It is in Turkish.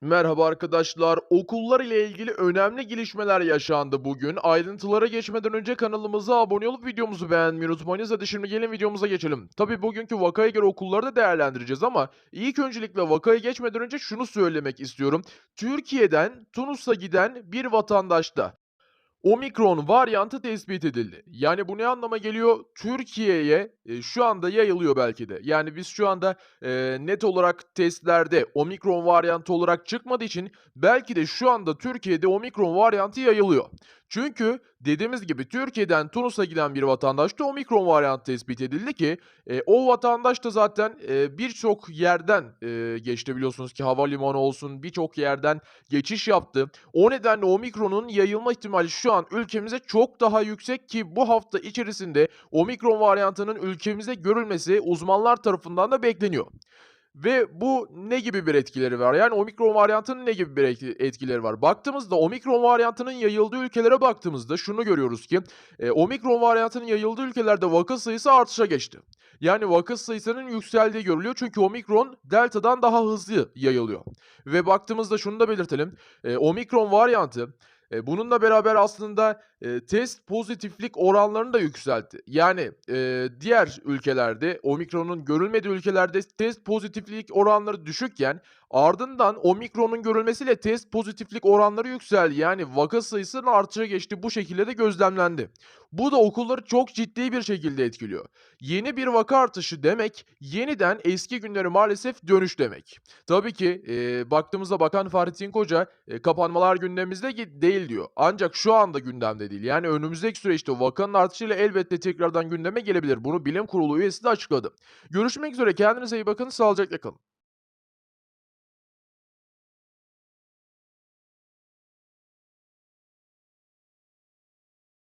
Merhaba arkadaşlar. Okullar ile ilgili önemli gelişmeler yaşandı bugün. Ayrıntılara geçmeden önce kanalımıza abone olup videomuzu beğenmeyi unutmayınız. Hadi şimdi gelin videomuza geçelim. Tabii bugünkü vakaya göre okulları da değerlendireceğiz ama ilk öncelikle vakaya geçmeden önce şunu söylemek istiyorum. Türkiye'den Tunus'a giden bir vatandaşta Omikron varyantı tespit edildi. Yani bu ne anlama geliyor? Türkiye'ye e, şu anda yayılıyor belki de. Yani biz şu anda e, net olarak testlerde omikron varyantı olarak çıkmadığı için belki de şu anda Türkiye'de omikron varyantı yayılıyor. Çünkü dediğimiz gibi Türkiye'den Tunus'a giden bir vatandaşta omikron varyantı tespit edildi ki e, o vatandaş da zaten e, birçok yerden e, geçti biliyorsunuz ki havalimanı olsun birçok yerden geçiş yaptı. O nedenle omikronun yayılma ihtimali şu an ülkemize çok daha yüksek ki bu hafta içerisinde omikron varyantının ülkemize görülmesi uzmanlar tarafından da bekleniyor. Ve bu ne gibi bir etkileri var? Yani omikron varyantının ne gibi bir etki- etkileri var? Baktığımızda omikron varyantının yayıldığı ülkelere baktığımızda şunu görüyoruz ki e, omikron varyantının yayıldığı ülkelerde vaka sayısı artışa geçti. Yani vaka sayısının yükseldiği görülüyor çünkü omikron delta'dan daha hızlı yayılıyor. Ve baktığımızda şunu da belirtelim. E, omikron varyantı e, bununla beraber aslında e, test pozitiflik oranlarını da yükseltti. Yani e, diğer ülkelerde, omikronun görülmediği ülkelerde test pozitiflik oranları düşükken ardından omikronun görülmesiyle test pozitiflik oranları yükseldi. Yani vaka sayısının artışa geçti. Bu şekilde de gözlemlendi. Bu da okulları çok ciddi bir şekilde etkiliyor. Yeni bir vaka artışı demek, yeniden eski günlere maalesef dönüş demek. Tabii ki e, baktığımızda Bakan Fahrettin Koca e, kapanmalar gündemimizde gi- değil diyor. Ancak şu anda gündemde değil. Yani önümüzdeki süreçte vakanın artışıyla elbette tekrardan gündeme gelebilir. Bunu bilim kurulu üyesi de açıkladı. Görüşmek üzere. Kendinize iyi bakın. Sağlıcakla kalın.